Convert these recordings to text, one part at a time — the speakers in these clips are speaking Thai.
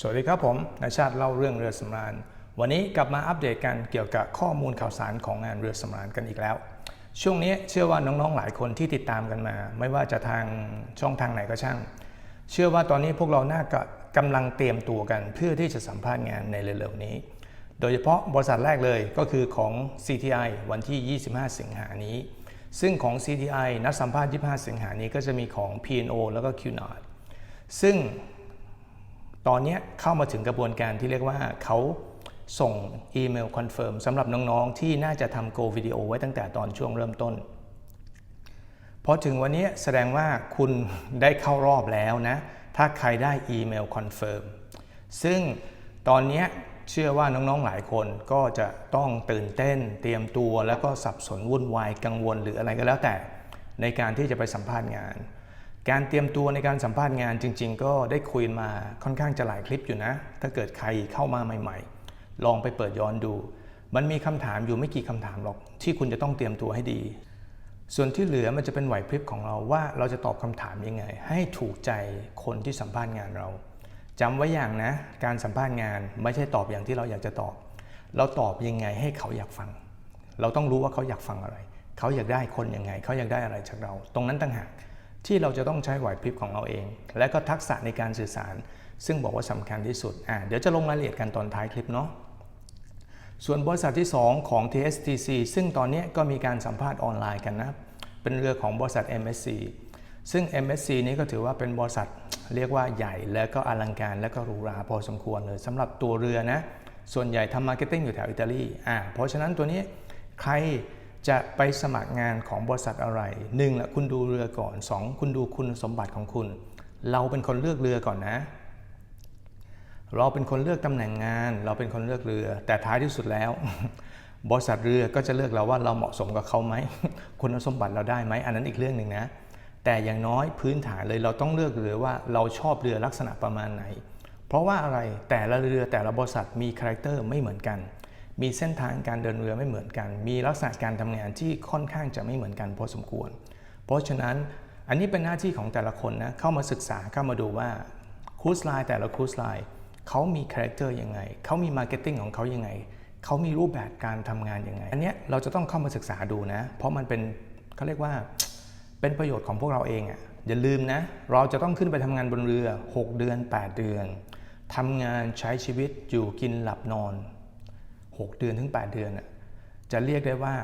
สวัสดีครับผมนายชาติเล่าเรื่องเรือสำราญ วันนี้กลับมาอัปเดตกันเกี่ยวกับข้อมูลข่าวสารของงานเรือสำราญกันอีกแล้ว ช่วงนี้เชื่อว่าน้องๆหลายคนที่ติดตามกันมา ไม่ว่าจะทางช่องทางไหนก็ช่าง เชื่อว่าตอนนี้พวกเราน่าจะกำลังเตรียมตัวกันเพื่อที่จะสัมภาษณ์งานในเร็วๆนี้ โดยเฉพาะบริษัทแรกเลยก็คือของ CTI วันที่ 25 สิงหานี้ ซึ่งของ CTI นัดสัมภาษณ์ 25 สิงหานี้ก็จะมีของ P&O แล้วก็ QNARD ซึ่ง ตอนนี้เข้ามาถึงกระบวนการที่เรียกว่าเขาส่งอีเมลคอนเฟิร์มสำหรับน้องๆ ที่น่าจะทำโกวิดีโอไว้ตั้งแต่ตอนช่วงเริ่มต้นพอถึงวันนี้แสดงว่าคุณได้เข้ารอบแล้วนะ ถ้าใครได้อีเมลคอนเฟิร์มซึ่งตอนนี้เชื่อว่าน้องๆหลายคนก็จะต้องตื่นเต้น เตรียมตัวแล้วก็สับสนวุ่นวายกังวลหรืออะไรก็แล้วแต่ในการที่จะไปสัมภาษณ์งาน การเตรียมตัวในการสัมภาษณ์งานจริง ๆ ก็ได้คุยมาค่อนข้างจะหลายคลิปอยู่นะ ถ้าเกิดใครเข้ามาใหม่ ๆ ลองไปเปิดย้อนดู มันมีคำถามอยู่ไม่กี่คำถามหรอก ที่คุณจะต้องเตรียมตัวให้ดี ส่วนที่เหลือมันจะเป็นไหวพริบของเราว่าเราจะตอบคำถามยังไง ให้ถูกใจคนที่สัมภาษณ์งานเราจำไว้อย่างนะ การสัมภาษณ์งานไม่ใช่ตอบอย่างที่เราอยากจะตอบ เราตอบยังไงให้เขาอยากฟัง เราต้องรู้ว่าเขาอยากฟังอะไร เขาอยากได้คนยังไง เขาอยากได้อะไรจากเรา ตรงนั้นต่างหาก ที่เราจะต้องใช้ไหวพริบของเราเอง และก็ทักษะในการสื่อสาร ซึ่งบอกว่าสำคัญที่สุดอ่าเดี๋ยวจะลงรายละเอียดกันตอนท้ายคลิปเนาะส่วนบริษัทที่ 2 ของ TSTC ซึ่งตอนนี้ก็มีการสัมภาษณ์ออนไลน์กันนะเป็นเรือของบริษัท MSC ซึ่ง MSC นี้ก็ถือว่าเป็นบริษัทเรียกว่าใหญ่แล้วก็อลังการและก็หรูหราพอสมควรเลยสำหรับตัวเรือนะ ส่วนใหญ่ทำมาร์เก็ตติ้งอยู่แถวอิตาลีอ่าเพราะฉะนั้นตัวนี้ใคร จะไปสมัครงานของบริษัทอะไรหนึ่งละคุณดูเรือก่อน 2 คุณดูคุณสมบัติของคุณ เราเป็นคนเลือกเรือก่อนนะ เราเป็นคนเลือกตำแหน่งงาน เราเป็นคนเลือกเรือ แต่ท้ายที่สุดแล้ว บริษัทเรือก็จะเลือกเราว่าเราเหมาะสมกับเขาไหมคุณสมบัติเราได้ไหมอันนั้นอีกเรื่องหนึ่งนะ แต่อย่างน้อยพื้นฐานเลยเราต้องเลือกเรือว่าเราชอบเรือลักษณะประมาณไหน เพราะว่าอะไรแต่ละเรือแต่ละบริษัทมีคาแรคเตอร์ไม่เหมือนกัน มีเส้นทางการเดินเรือไม่เหมือนกัน มีลักษณะการทำงานที่ค่อนข้างจะไม่เหมือนกันพอสมควร เพราะฉะนั้นอันนี้เป็นหน้าที่ของแต่ละคนนะเข้ามาศึกษาเข้ามาดูว่าคูสไลน์แต่ละคูสไลน์เขามีคาแรคเตอร์ยังไงเขามีมาร์เก็ตติ้งของเขายังไงเขามีรูปแบบการทำงานยังไง อันเนี้ยเราจะต้องเข้ามาศึกษาดูนะ เพราะมันเป็นเขาเรียกว่าเป็นประโยชน์ของพวกเราเองอะ่ะอย่าลืมนะ เราจะต้องขึ้นไปทำงานบนเรือ 6 เดือน 8 เดือนทำงานใช้ชีวิตอยู่กินหลับนอน 6 เดือนถึง 8 เดือนอะจะเรียกได้ว่า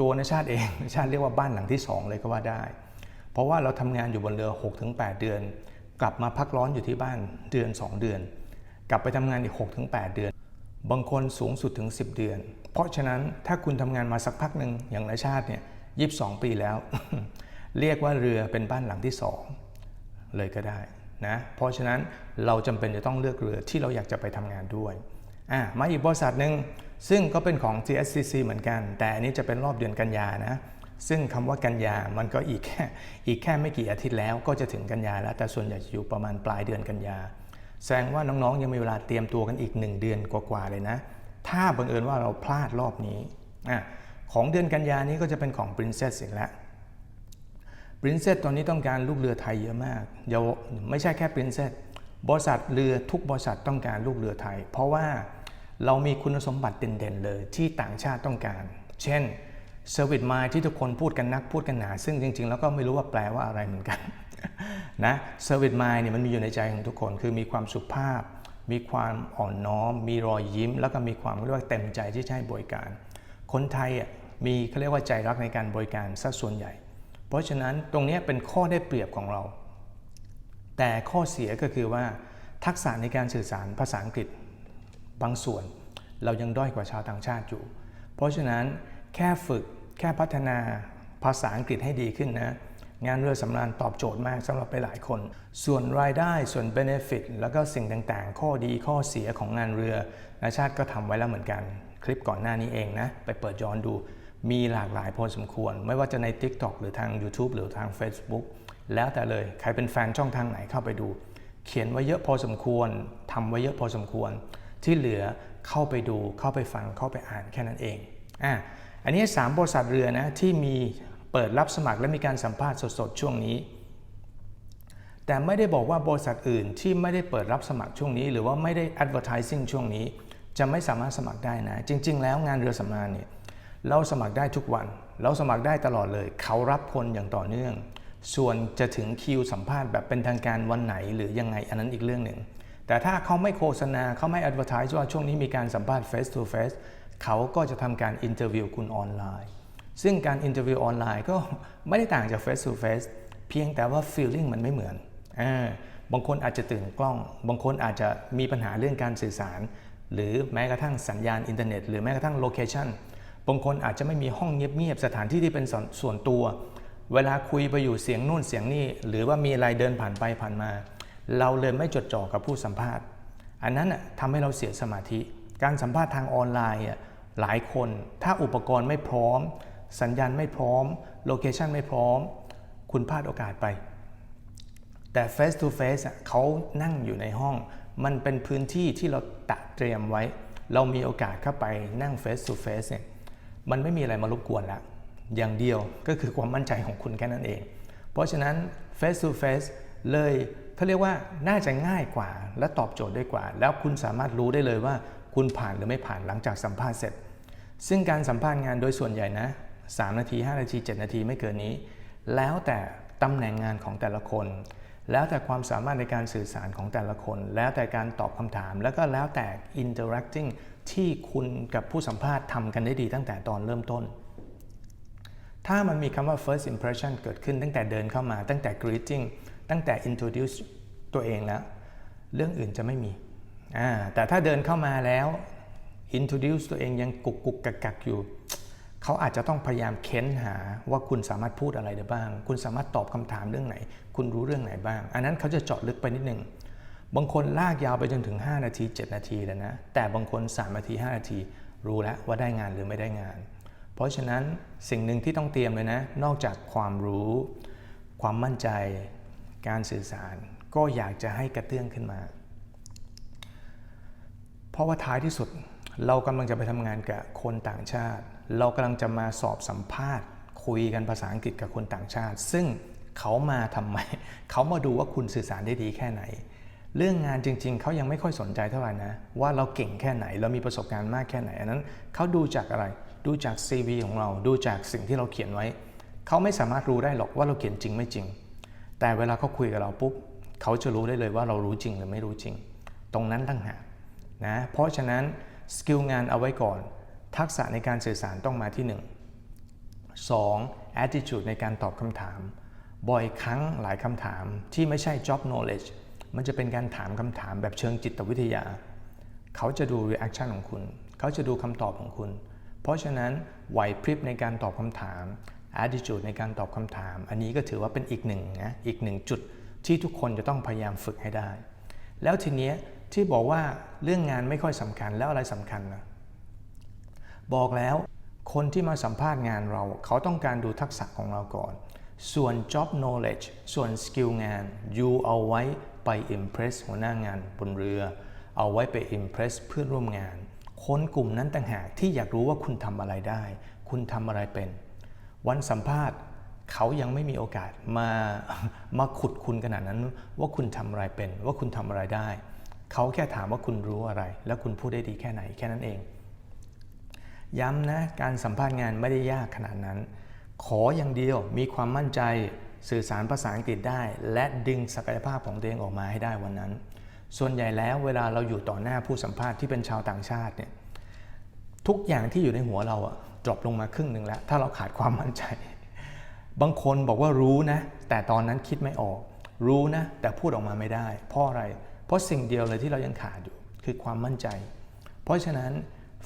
ตัวในชาติเองชาติเรียกว่าบ้านหลังที่ 2 เลยก็ว่าได้ เพราะว่าเราทำงานอยู่บนเรือ6ถึง8เดือน กลับมาพักร้อนอยู่ที่บ้านเดือน 2 เดือน กลับไปทำงานอีก6ถึง8เดือน บางคนสูงสุดถึง 10 เดือน เพราะฉะนั้นถ้าคุณทำงานมาสักพักหนึ่งอย่างในชาติเนี่ย22ปีแล้ว เรียกว่าเรือเป็นบ้านหลังที่ 2 เลยก็ได้นะเพราะฉะนั้นเราจำเป็นจะต้องเลือกเรือที่เราอยากจะไปทำงานด้วยอะมาอีกบริษัทหนึ่ง ซึ่งก็เป็นของ TSCC เหมือนกัน แต่อันนี้จะเป็นรอบเดือนกันยานะ ซึ่งคำว่ากันยามันก็อีกแค่อีกแค่ไม่กี่อาทิตย์แล้วก็จะถึงกันยาแล้ว แต่ส่วนใหญ่จะอยู่ประมาณปลายเดือนกันยา แสดงว่าน้องๆ ยังมีเวลาเตรียมตัวกันอีก 1 เดือนกว่าๆเลยนะ ถ้าบังเอิญว่าเราพลาดรอบนี้อะของเดือนกันยานี้ก็จะเป็นของ Princess อีกแล้ว Princess ตอนนี้ต้องการลูกเรือไทยเยอะมากอย่าไม่ใช่แค่ Princess บริษัทเรือทุกบริษัทต้องการลูกเรือไทย เพราะว่า เรามีคุณสมบัติเด่นๆเลยที่ต่างชาติต้องการ เช่น Service Mind ที่ทุกคนพูดกันนักพูดกันหนา ซึ่งจริง ๆ แล้วก็ไม่รู้ว่าแปลว่าอะไรเหมือนกันนะ Service Mind เนี่ยมันมีอยู่ในใจของทุกคน คือมีความสุภาพ มีความอ่อนน้อม มีรอยยิ้ม แล้วก็มีความเรียกว่าเต็มใจที่จะให้บริการ คนไทยอะมีเขาเรียกว่าใจรักในการบริการซะส่วนใหญ่ เพราะฉะนั้นตรงนี้เป็นข้อได้เปรียบของเรา แต่ข้อเสียก็คือว่าทักษะในการสื่อสารภาษาอังกฤษ บางส่วน เรายังด้อยกว่าชาวต่างชาติอยู่ เพราะฉะนั้นแค่ฝึกแค่พัฒนาภาษาอังกฤษให้ดีขึ้นนะงานเรือสำราญตอบโจทย์มากสำหรับไปหลายคน ส่วนรายได้ส่วน Benefit แล้วก็สิ่งต่างๆ ข้อดีข้อเสียของงานเรือนาชาติก็ทำไว้แล้วเหมือนกัน คลิปก่อนหน้านี้เองนะ ไปเปิดย้อนดู มีหลากหลายพอสมควร ไม่ว่าจะใน TikTok หรือทาง YouTube หรือทาง Facebook แล้วแต่เลย ใครเป็นแฟนช่องทางไหนเข้าไปดู เขียนไว้เยอะพอสมควรทำไว้เยอะพอสมควร ที่เหลือเข้าไปดูเข้าไปฟังเข้าไปอ่านแค่นั้นเองอะอันนี้ 3 บริษัทเรือนะที่มีเปิดรับสมัครและมีการสัมภาษณ์สดๆช่วงนี้ แต่ไม่ได้บอกว่าบริษัทอื่นที่ไม่ได้เปิดรับสมัครช่วงนี้ หรือว่าไม่ได้ advertising ช่วงนี้ จะไม่สามารถสมัครได้นะ จริง ๆ แล้วงานเรือสำราญเนี่ยเราสมัครได้ทุกวัน เราสมัครได้ตลอดเลย เขารับคนอย่างต่อเนื่อง ส่วนจะถึงคิวสัมภาษณ์แบบเป็นทางการวันไหนหรือยังไงอันนั้นอีกเรื่องหนึ่ง แต่ถ้าเขาไม่โฆษณาเขาไม่ advertise ว่าช่วงนี้มีการสัมภาษณ์ face to face เขาก็จะทำการ interview คุณออนไลน์ ซึ่งการ interview ออนไลน์ก็ไม่ได้ต่างจาก face to face เพียงแต่ว่า feeling มันไม่เหมือนอาบางคนอาจจะตื่นกล้อง บางคนอาจจะมีปัญหาเรื่องการสื่อสาร หรือแม้กระทั่งสัญญาณอินเทอร์เน็ต หรือแม้กระทั่งโลเคชันบางคนอาจจะไม่มีห้องเงียบๆสถานที่ที่เป็นส่วนส่วนตัว เวลาคุยไปอยู่เสียงนู่นเสียงนี่หรือว่ามีอะไรเดินผ่านไปผ่านมา เราเลยไม่จดจ่อกับผู้สัมภาษณ์ อันนั้นน่ะทำให้เราเสียสมาธิ การสัมภาษณ์ทางออนไลน์หลายคน ถ้าอุปกรณ์ไม่พร้อม สัญญาณไม่พร้อม โลเคชันไม่พร้อม คุณพลาดโอกาสไป แต่ face to face เขานั่งอยู่ในห้อง มันเป็นพื้นที่ที่เราตะเตรียมไว้ เรามีโอกาสเข้าไปนั่ง face to face เนี่ยมันไม่มีอะไรมารบกวนละอย่างเดียวก็คือความมั่นใจของคุณแค่นั้นเอง เพราะฉะนั้น face to face เลย เขาเรียกว่าน่าจะง่ายกว่า และตอบโจทย์ได้กว่า แล้วคุณสามารถรู้ได้เลยว่า คุณผ่านหรือไม่ผ่านหลังจากสัมภาษณ์เสร็จ ซึ่งการสัมภาษณ์งานโดยส่วนใหญ่นะ 3 นาที 5 นาที 7 นาทีไม่เกินนี้ แล้วแต่ตำแหน่งงานของแต่ละคน แล้วแต่ความสามารถในการสื่อสารของแต่ละคน แล้วแต่การตอบคำถาม แล้วก็แล้วแต่ interacting ที่คุณกับผู้สัมภาษณ์ทำกันได้ดีตั้งแต่ตอนเริ่มต้น ถ้ามันมีคำว่า first impression เกิดขึ้นตั้งแต่เดินเข้ามาตั้งแต่ greeting ตั้งแต่ introduce ตัวเองแล้ว เรื่องอื่นจะไม่มี แต่ถ้าเดินเข้ามาแล้ว introduce ตัวเองยังกุกกุกกักกักอยู่ เขาอาจจะต้องพยายามเค้นหาว่าคุณสามารถพูดอะไรได้บ้าง คุณสามารถตอบคำถามเรื่องไหน คุณรู้เรื่องไหนบ้าง อันนั้นเขาจะเจาะลึกไปนิดนึง บางคนลากยาวไปจนถึง 5 นาที 7 นาทีเลยนะ แต่บางคน 3 นาที 5 นาที รู้แล้วว่าได้งานหรือไม่ได้งาน เพราะฉะนั้นสิ่งหนึ่งที่ต้องเตรียมเลยนะ นอกจากความรู้ ความมั่นใจ การสื่อสาร ก็อยากจะให้กระเตื้องขึ้นมา เพราะว่าท้ายที่สุดเรากำลังจะไปทำงานกับคนต่างชาติ เรากำลังจะมาสอบสัมภาษณ์ คุยกันภาษาอังกฤษกับคนต่างชาติ ซึ่งเขามาทำไม เขามาดูว่าคุณสื่อสารได้ดีแค่ไหน เรื่องงานจริง ๆ เขายังไม่ค่อยสนใจเท่าไหร่นะ ว่าเราเก่งแค่ไหน เรามีประสบการณ์มากแค่ไหน อันนั้นเขาดูจากอะไร ดูจาก CV ของเรา ดูจากสิ่งที่เราเขียนไว้ เขาไม่สามารถรู้ได้หรอกว่าเราเขียนจริงไม่จริง แต่เวลาเขาคุยกับเราปุ๊บเขาจะรู้ได้เลยว่าเรารู้จริงหรือไม่รู้จริง ตรงนั้นต่างหากนะเพราะฉะนั้นสกิลงานเอาไว้ก่อน ทักษะในการสื่อสารต้องมาที่ 1 2. attitude ในการตอบคำถาม บ่อยครั้งหลายคำถามที่ไม่ใช่ job knowledge มันจะเป็นการถามคำถามแบบเชิงจิตวิทยา เขาจะดู reaction ของคุณ เขาจะดูคำตอบของคุณ เพราะฉะนั้นไหวพริบในการตอบคำถาม attitude ในการตอบคำถาม อันนี้ก็ถือว่าเป็นอีกหนึ่งนะอีกหนึ่งจุดที่ทุกคนจะต้องพยายามฝึกให้ได้ แล้วทีเนี้ยที่บอกว่าเรื่องงานไม่ค่อยสำคัญแล้วอะไรสำคัญนะบอกแล้วคนที่มาสัมภาษณ์งานเรา เขาต้องการดูทักษะของเราก่อน ส่วน job knowledge ส่วน skill งาน you เอาไว้ไป impress หัวหน้างานบนเรือ เอาไว้ไป impress เพื่อนร่วมงาน คนกลุ่มนั้นต่างหากที่อยากรู้ว่าคุณทำอะไรได้ คุณทำอะไรเป็น วันสัมภาษณ์เขายังไม่มีโอกาสมามาขุดคุณขนาดนั้น ว่าคุณทำอะไรเป็น ว่าคุณทำอะไรได้ เขาแค่ถามว่าคุณรู้อะไร แล้วคุณพูดได้ดีแค่ไหนแค่นั้นเอง ย้ำนะการสัมภาษณ์งานไม่ได้ยากขนาดนั้น ขออย่างเดียวมีความมั่นใจสื่อสารภาษาอังกฤษได้ และดึงศักยภาพของตัวเองออกมาให้ได้วันนั้น ส่วนใหญ่แล้วเวลาเราอยู่ต่อหน้าผู้สัมภาษณ์ที่เป็นชาวต่างชาติเนี่ยทุกอย่างที่อยู่ในหัวเราอะ ดรอปลงมาครึ่งหนึ่งแล้ว ถ้าเราขาดความมั่นใจ บางคนบอกว่ารู้นะ แต่ตอนนั้นคิดไม่ออก รู้นะ แต่พูดออกมาไม่ได้ เพราะอะไร เพราะสิ่งเดียวเลยที่เรายังขาดอยู่ คือความมั่นใจ เพราะฉะนั้น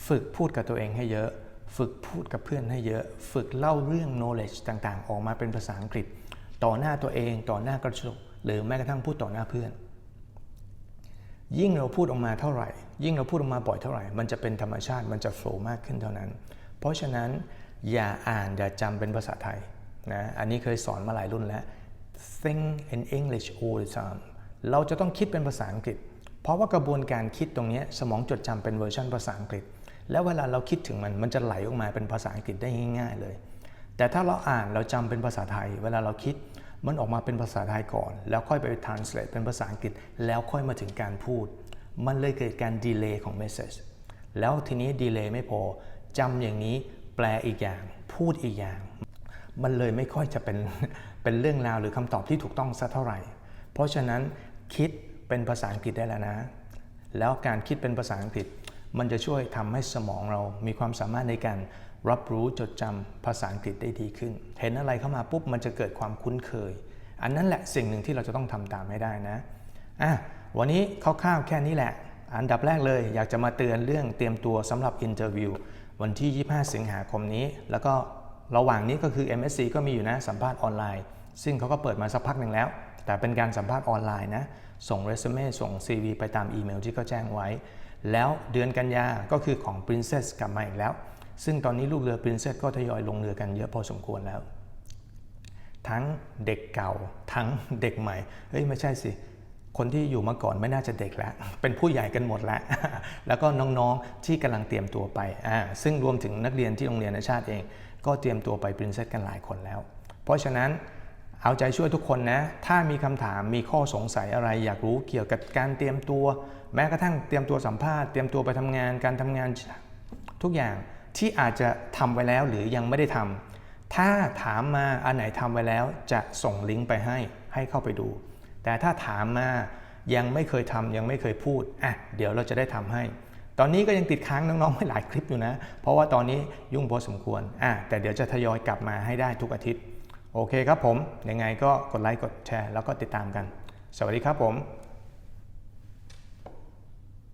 ฝึกพูดกับตัวเองให้เยอะ ฝึกพูดกับเพื่อนให้เยอะ ฝึกเล่าเรื่อง knowledge ต่างๆ ออกมาเป็นภาษาอังกฤษ ต่อหน้าตัวเอง ต่อหน้ากระจกหรือแม้กระทั่งพูดต่อหน้าเพื่อน ยิ่งเราพูดออกมาเท่าไหร่ ยิ่งเราพูดออกมาบ่อยเท่าไหร่ มันจะเป็นธรรมชาติ มันจะโฟล์มากขึ้นเท่านั้น เพราะฉะนั้นอย่าอ่านอย่าจำเป็นภาษาไทยนะอันนี้เคยสอนมาหลายรุ่นแล้ว think in English all the time เราจะต้องคิดเป็นภาษาอังกฤษ เพราะว่ากระบวนการคิดตรงนี้สมองจดจำเป็นเวอร์ชันภาษาอังกฤษ แล้วเวลาเราคิดถึงมันมันจะไหลออกมาเป็นภาษาอังกฤษได้ง่าย ๆ เลย แต่ถ้าเราอ่านเราจำเป็นภาษาไทย เวลาเราคิดมันออกมาเป็นภาษาไทยก่อน แล้วค่อยไป translate เป็นภาษาอังกฤษ แล้วค่อยมาถึงการพูด มันเลยเกิดการดีเลย์ของ message แล้วทีนี้ดีเลย์ไม่พอ จำอย่างนี้แปลอีกอย่าง พูดอีกอย่าง มันเลยไม่ค่อยจะเป็นเป็นเรื่องราวหรือคำตอบที่ถูกต้องสักเท่าไหร่ เพราะฉะนั้นคิดเป็นภาษาอังกฤษได้แล้วนะ แล้วการคิดเป็นภาษาอังกฤษ มันจะช่วยทำให้สมองเรามีความสามารถในการรับรู้จดจำภาษาอังกฤษได้ดีขึ้น เห็นอะไรเข้ามาปุ๊บมันจะเกิดความคุ้นเคย อันนั้นแหละสิ่งหนึ่งที่เราจะต้องทำตามให้ได้นะอะวันนี้คร่าวๆแค่นี้แหละ อันดับแรกเลยอยากจะมาเตือนเรื่องเตรียมตัวสำหรับอินเตอร์วิว วันที่ 25 สิงหาคมนี้ แล้วก็ระหว่างนี้ก็คือ MSC ก็มีอยู่นะสัมภาษณ์ออนไลน์ ซึ่งเขาก็เปิดมาสักพักหนึ่งแล้ว แต่เป็นการสัมภาษณ์ออนไลน์นะ ส่งเรซูเม่ส่ง CV ไปตามอีเมลที่เขาแจ้งไว้ แล้วเดือนกันยาก็คือของ Princess กลับมาอีกแล้ว ซึ่งตอนนี้ลูกเรือ Princess ก็ทยอยลงเรือกันเยอะพอสมควรแล้ว ทั้งเด็กเก่าทั้งเด็กใหม่ เฮ้ยไม่ใช่สิ คนที่อยู่มาก่อนไม่น่าจะเด็กแล้ว เป็นผู้ใหญ่กันหมดแล้ว แล้วก็น้องๆที่กำลังเตรียมตัวไปอ่าซึ่งรวมถึงนักเรียนที่โรงเรียนนาชาติเอง ก็เตรียมตัวไปปรินเซสกันหลายคนแล้ว เพราะฉะนั้นเอาใจช่วยทุกคนนะ ถ้ามีคำถามมีข้อสงสัยอะไร อยากรู้เกี่ยวกับการเตรียมตัว แม้กระทั่งเตรียมตัวสัมภาษณ์เตรียมตัวไปทำงานการทำงานทุกอย่างที่อาจจะทำไว้แล้วหรือยังไม่ได้ทำถ้าถามมาอันไหนทำไว้แล้วจะส่งลิงก์ไปให้ให้เข้าไปดู แต่ถ้าถามมายังไม่เคยทำยังไม่เคยพูดอะเดี๋ยวเราจะได้ทำให้ ตอนนี้ก็ยังติดค้างน้องๆไว้หลายคลิปอยู่นะ เพราะว่าตอนนี้ยุ่งพอสมควรอะแต่เดี๋ยวจะทยอยกลับมาให้ได้ทุกอาทิตย์ โอเคครับผม ยังไงก็กดไลค์กดแชร์แล้วก็ติดตามกัน สวัสดีครับผม